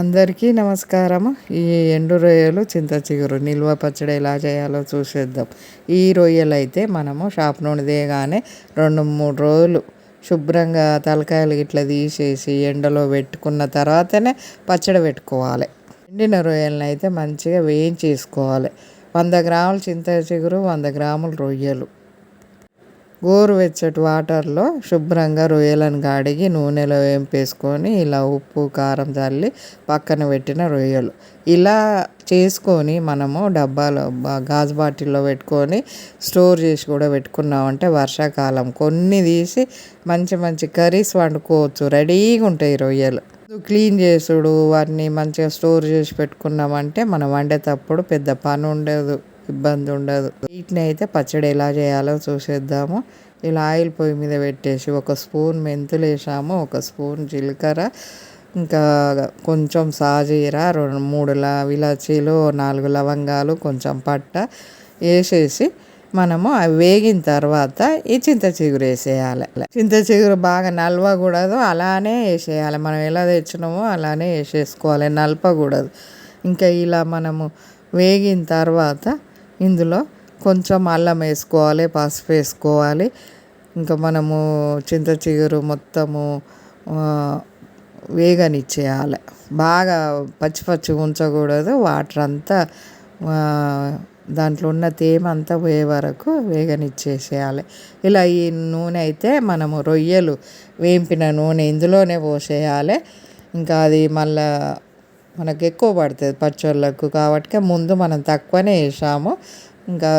అందరికీ నమస్కారం ఈ ఎండు రొయ్యలు చింత చిగురు నిల్వ పచ్చడి ఎలా చేయాలో చూసేద్దాం. ఈ రొయ్యలు అయితే మనము షాప్ నుండి దిగగానే రెండు మూడు రోజులు శుభ్రంగా తలకాయలు ఇట్లా తీసేసి ఎండలో పెట్టుకున్న తర్వాతనే పచ్చడి పెట్టుకోవాలి. ఎండిన రొయ్యలను అయితే మంచిగా వేయించేసుకోవాలి. వంద గ్రాములు చింత చిగురు వంద గ్రాములు రొయ్యలు. గోరువెచ్చటి వాటర్లో శుభ్రంగా రొయ్యలను కడిగి నూనెలో వేంపేసుకొని ఇలా ఉప్పు కారం చల్లి పక్కన పెట్టిన రొయ్యలు. ఇలా చేసుకొని మనము డబ్బాలో గాజు బాటిల్లో పెట్టుకొని స్టోర్ చేసి కూడా పెట్టుకున్నామంటే వర్షాకాలం. కొన్ని తీసి మంచి మంచి కర్రీస్ వండుకోవచ్చు. రెడీగా ఉంటాయి రొయ్యలు. క్లీన్ చేసుడు వాటిని మంచిగా స్టోర్ చేసి పెట్టుకున్నామంటే మనం వండేటప్పుడు పెద్ద పని ఉండదు. ఇబ్బంది ఉండదు. వీటిని అయితే పచ్చడి ఎలా చేయాలో చూసేద్దాము. ఇలా ఆయిల్ పొయ్యి మీద పెట్టేసి ఒక స్పూన్ మెంతులు వేసాము ఒక స్పూన్ జీలకర్ర ఇంకా కొంచెం సాజీర రెండు మూడు ఇలాచీలు నాలుగు లవంగాలు కొంచెం పట్ట వేసేసి మనము అవి వేగిన తర్వాత ఈ చింత చిగురు వేసేయాలి. చింత చిగురు బాగా నలవకూడదు అలానే వేసేయాలి. మనం ఎలా తెచ్చినామో అలానే వేసేసుకోవాలి నలపకూడదు. ఇంకా ఇలా మనము వేగిన తర్వాత ఇందులో కొంచెం అల్లం వేసుకోవాలి పసుపు వేసుకోవాలి. ఇంకా మనము చింత చిగురు మొత్తము వేగనిచ్చేయాలి. బాగా పచ్చి పచ్చి ఉంచకూడదు. వాటర్ అంతా దాంట్లో ఉన్న తేమ అంతా పోయే వరకు వేగనిచ్చేసేయాలి. ఇలా ఈ నూనె అయితే మనము రొయ్యలు వేంపిన నూనె ఇందులోనే పోసేయాలి. ఇంకా అది మళ్ళా మనకు ఎక్కువ పడుతుంది పచ్చళ్ళకు కాబట్టి ముందు మనం తక్కువనే వేసాము. ఇంకా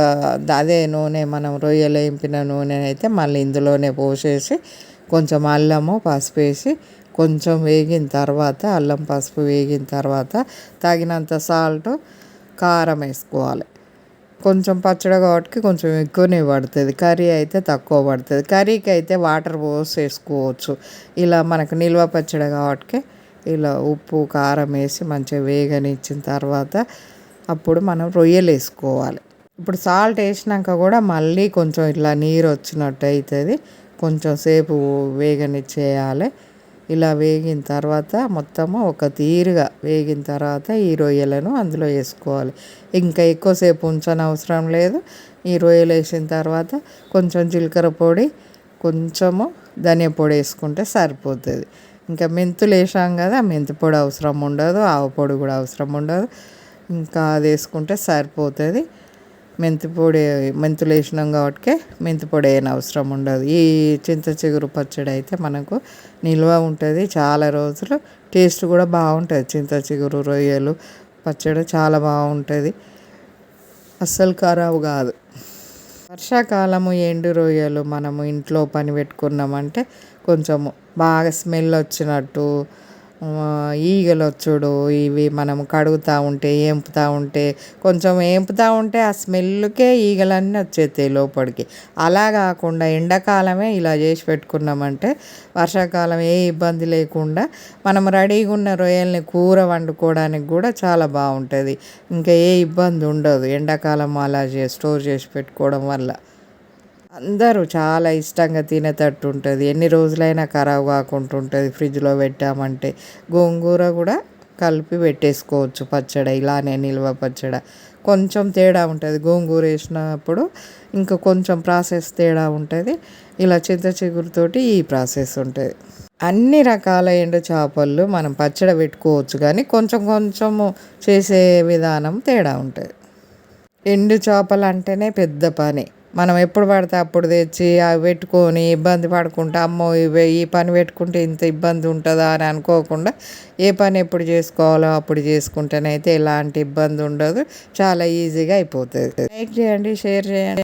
అదే నూనె మనం రొయ్యలు వేంపిన నూనె అయితే మళ్ళీ ఇందులోనే పోసేసి కొంచెం అల్లము పసుపు వేసి కొంచెం వేగిన తర్వాత అల్లం పసుపు వేగిన తర్వాత తగినంత సాల్ట్ కారం వేసుకోవాలి. కొంచెం పచ్చడి కాబట్టి కొంచెం ఎక్కువనే పడుతుంది. కర్రీ అయితే తక్కువ పడుతుంది. కర్రీకి అయితే వాటర్ పోసేసుకోవచ్చు. ఇలా మనకు నిల్వ పచ్చడి కాబట్టి ఇలా ఉప్పు కారం వేసి మంచిగా వేగనిచ్చిన తర్వాత అప్పుడు మనం రొయ్యలు వేసుకోవాలి. ఇప్పుడు సాల్ట్ వేసినాక కూడా మళ్ళీ కొంచెం ఇట్లా నీరు వచ్చినట్టు అవుతుంది. కొంచెం సేపు వేగనిచ్చేయాలి. ఇలా వేగిన తర్వాత మొత్తము ఒక తీరుగా వేగిన తర్వాత ఈ రొయ్యలను అందులో వేసుకోవాలి. ఇంకా ఎక్కువసేపు ఉంచని అవసరం లేదు. ఈ రొయ్యలు వేసిన తర్వాత కొంచెం జీలకర్ర పొడి కొంచెము ధనియా పొడి వేసుకుంటే సరిపోతుంది. ఇంకా మెంతులు వేసాం కదా మెంతి పొడి అవసరం ఉండదు ఆవు పొడి కూడా అవసరం ఉండదు. ఇంకా అది వేసుకుంటే సరిపోతుంది. మెంతి పొడి మెంతులు వేసినాం కాబట్టి మెంతి పొడి అయిన అవసరం ఉండదు. ఈ చింత చిగురు పచ్చడి అయితే మనకు నిల్వ ఉంటుంది చాలా రోజులు. టేస్ట్ కూడా బాగుంటుంది. చింత చిగురు రొయ్యలు పచ్చడి చాలా బాగుంటుంది. అస్సలు ఖరాబ్ కాదు. వర్షాకాలము ఎండు రొయ్యలు మనము ఇంట్లో పని పెట్టుకున్నామంటే కొంచెము బాగా స్మెల్ వచ్చినట్టు ఈగలు వచ్చుడు ఇవి మనం కడుగుతూ ఉంటే ఏంపుతూ ఉంటే కొంచెం ఏంపుతూ ఉంటే ఆ స్మెల్కే ఈగలన్నీ వచ్చేస్తాయి లోపలికి. అలా కాకుండా ఎండాకాలమే ఇలా చేసి పెట్టుకున్నామంటే వర్షాకాలం ఏ ఇబ్బంది లేకుండా మనం రెడీగా ఉన్న రొయ్యల్ని కూర వండుకోవడానికి కూడా చాలా బాగుంటుంది. ఇంకా ఏ ఇబ్బంది ఉండదు. ఎండాకాలం అలా చేసి స్టోర్ చేసి పెట్టుకోవడం వల్ల. అందరూ చాలా ఇష్టంగా తినేటట్టు ఉంటుంది. ఎన్ని రోజులైనా ఖరాబ్ కాకుండా ఉంటుంది. ఫ్రిడ్జ్లో పెట్టామంటే గోంగూర కూడా కలిపి పెట్టేసుకోవచ్చు పచ్చడి. ఇలానే నిల్వ పచ్చడి. కొంచెం తేడా ఉంటుంది. గోంగూర వేసినప్పుడు ఇంకా కొంచెం ప్రాసెస్ తేడా ఉంటుంది. ఇలా చింత చిగురుతోటి ఈ ప్రాసెస్ ఉంటుంది. అన్ని రకాల ఎండు చేపలు మనం పచ్చడి పెట్టుకోవచ్చు కానీ కొంచెం కొంచెము చేసే విధానం తేడా ఉంటుంది. ఎండు చేపలు అంటేనే పెద్ద పని. మనం ఎప్పుడు పడితే అప్పుడు తెచ్చి అవి పెట్టుకొని ఇబ్బంది పడుకుంటా అమ్మో ఇవి ఈ పని పెట్టుకుంటే ఇంత ఇబ్బంది ఉంటుందా? అని అనుకోకుండా ఏ పని ఎప్పుడు చేసుకోవాలో అప్పుడు చేసుకుంటేనైతే ఎలాంటి ఇబ్బంది ఉండదు. చాలా ఈజీగా అయిపోతుంది. లైక్ చేయండి షేర్ చేయండి.